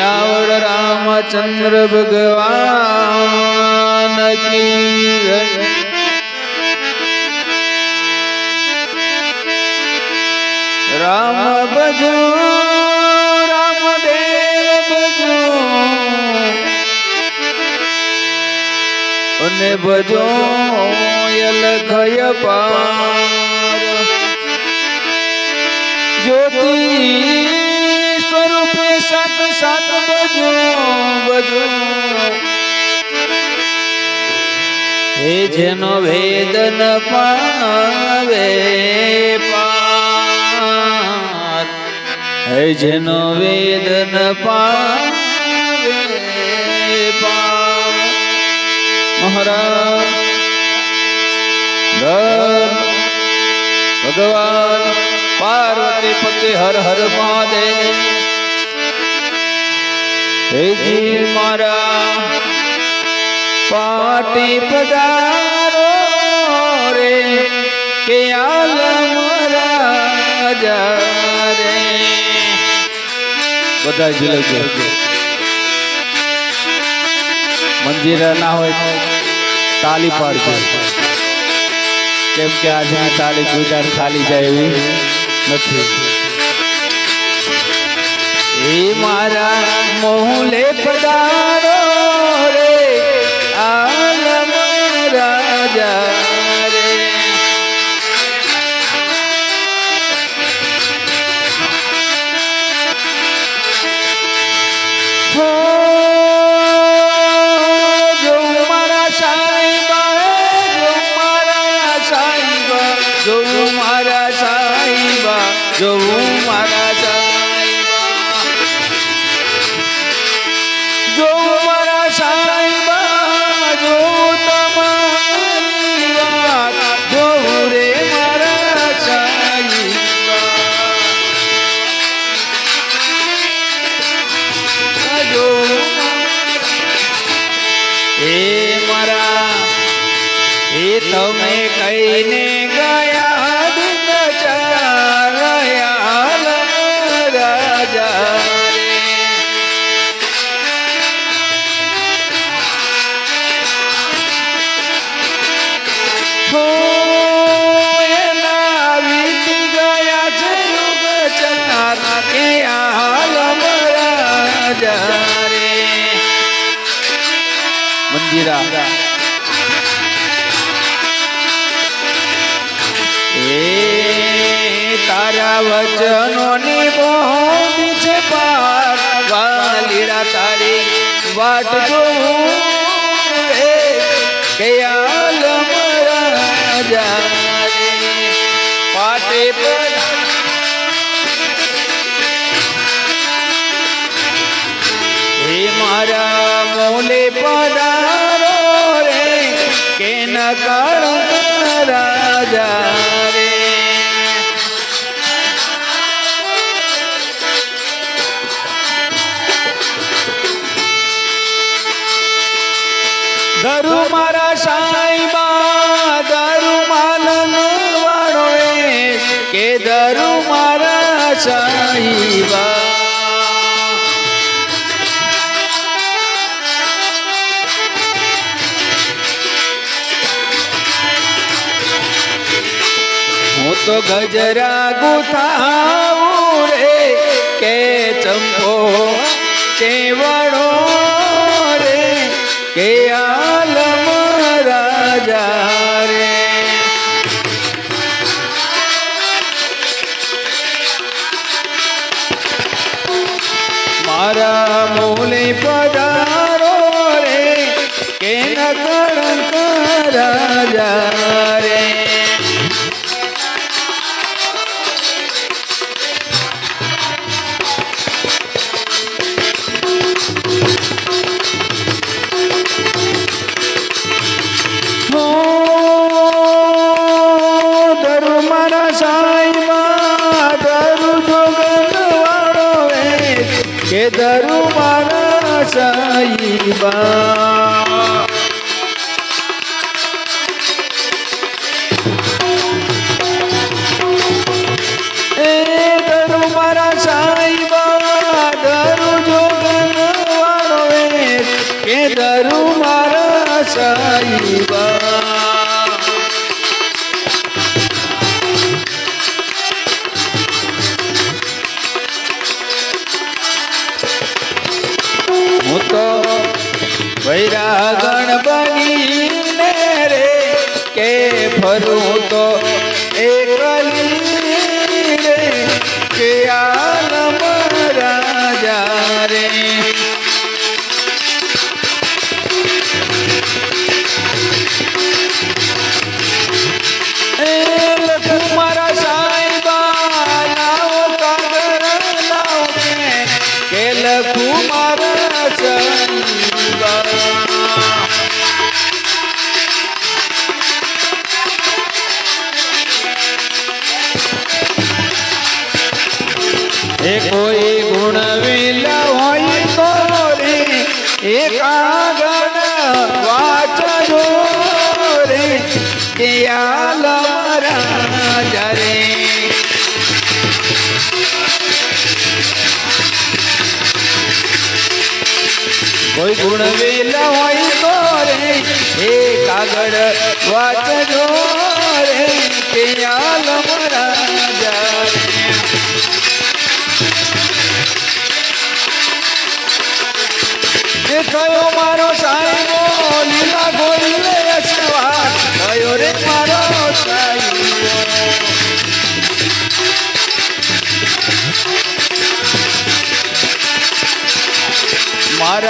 સિયાવડ રામચંદ્ર ભગવાન કી राम ભજો રામદેવ ભજો અને ભજો યલખય પાર. જ્યોતિ સ્વરૂપે સત સાત બજો બજો. હે જેનો વેદન પાવે પાર હે જેનો વેદન પાવે પાર મહારાજ ભગવાન, પાર્વતી પતિ હર હર મહાદેવ. હેજી મારા પાટી પધારો રે, કે આલમ રાજા રે બધા ઝીલવજો મંદિર ના હોય તાલી પાડજો. કેમ કે આજે તાલી ગુજરાત ખાલી જાય એવી નથી. એ મારા મોહલે પધારો રે આલમ રાજા રે હો જો મારા સાઈબા જો મારા સાઈબા જો મારા સાઈબા જો મારા તમે કહીને ગયા દિન ચારયા રાજા રે એ તારા વચનોની મોહની છે પાર. વાલીડા તારી વાટ જોઉં. રે પાટે પર. મારા મોલે પધારો રે. કે ન કળ રાજા હું તો ગજરા ગુથાવું રે કે ચંપો કેવડો રે? કે આલમ રાજા રે? મારા મૂલે પધારો 一方 ફરું તો ગુણવેલ હોય તો રે હે કાગળ વાંચજો રે કે આલમ રાજા. કયો મારો સાહેબ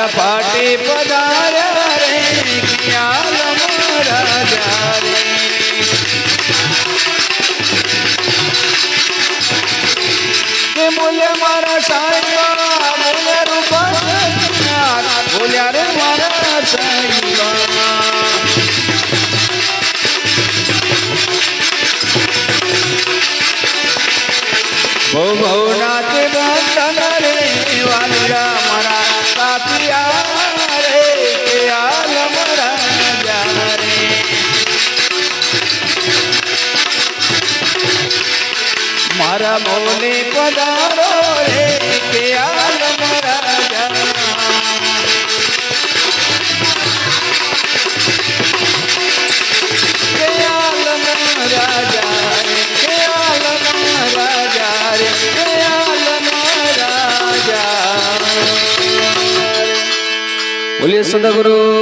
पाटे पदा મોને પધારો રે કે આલમ રાજા. કે આલમ સદગુરુ